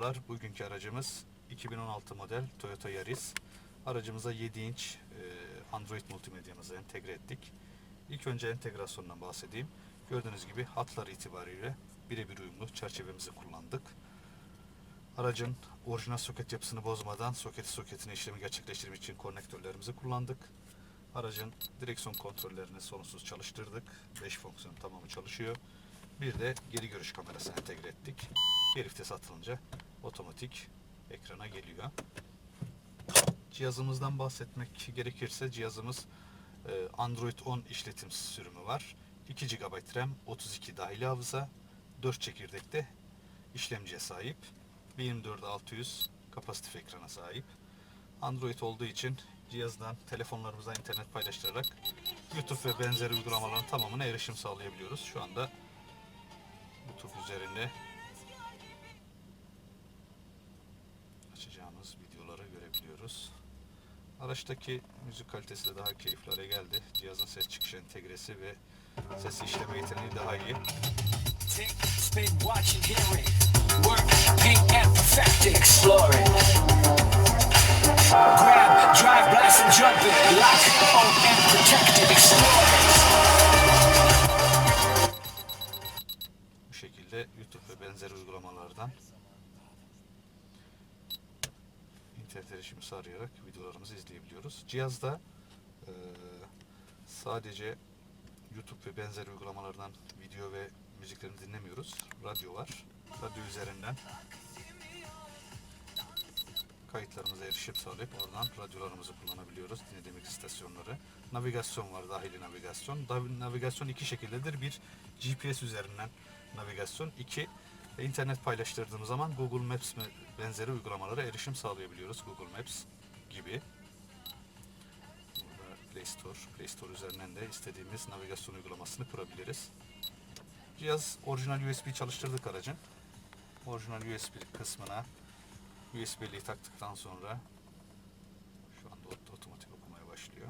Merhabalar. Bugünkü aracımız 2016 model Toyota Yaris. Aracımıza 7 inç e, Android multimedyamızı entegre ettik. İlk önce entegrasyondan bahsedeyim. Gördüğünüz gibi hatlar itibariyle birebir uyumlu çerçevemizi kullandık. Aracın orijinal soket yapısını bozmadan soketi soketine işlemi gerçekleştirmek için konnektörlerimizi kullandık. Aracın direksiyon kontrollerini sorunsuz çalıştırdık. 5 fonksiyon tamamı çalışıyor. Bir de geri görüş kamerası entegre ettik. Geri vites atılınca otomatik ekrana geliyor. Cihazımızdan bahsetmek gerekirse cihazımız e, Android 10 işletim sürümü var. 2 GB RAM, 32 dahili hafıza, 4 çekirdekte işlemciye sahip. 124-600 kapasitif ekrana sahip. Android olduğu için cihazdan telefonlarımıza internet paylaştırarak YouTube ve benzeri uygulamaların tamamına erişim sağlayabiliyoruz. Şu anda YouTube üzerinde açacağımız videoları görebiliyoruz. Araçtaki müzik kalitesi de daha keyifli hale geldi. Cihazın ses çıkış entegresi ve ses işleme yeteneği daha iyi. Grab, drive, blast and jump it. Lock, own and protect it. Explore it. Bu şekilde YouTube ve benzeri uygulamalardan internet erişimi sağlayarak videolarımızı izleyebiliyoruz. Cihazda eee, sadece YouTube ve benzeri uygulamalardan video ve müziklerini dinlemiyoruz. Radyo var. Radyo üzerinden kayıtlarımıza erişim sağlayıp oradan radyolarımızı kullanabiliyoruz. Dinlediğimiz istasyonları. Navigasyon var, dahili navigasyon. Navigasyon iki şekildedir. Bir, GPS üzerinden navigasyon. İki, e, internet paylaştırdığımız zaman Google Maps benzeri uygulamalara erişim sağlayabiliyoruz. Google Maps gibi. Burada Play Store, Play Store üzerinden de istediğimiz navigasyon uygulamasını kurabiliriz. Cihaz orijinal USB çalıştırdık aracın. Orijinal USB kısmına USB'liği taktıktan sonra şu anda ot- otomatik okumaya başlıyor.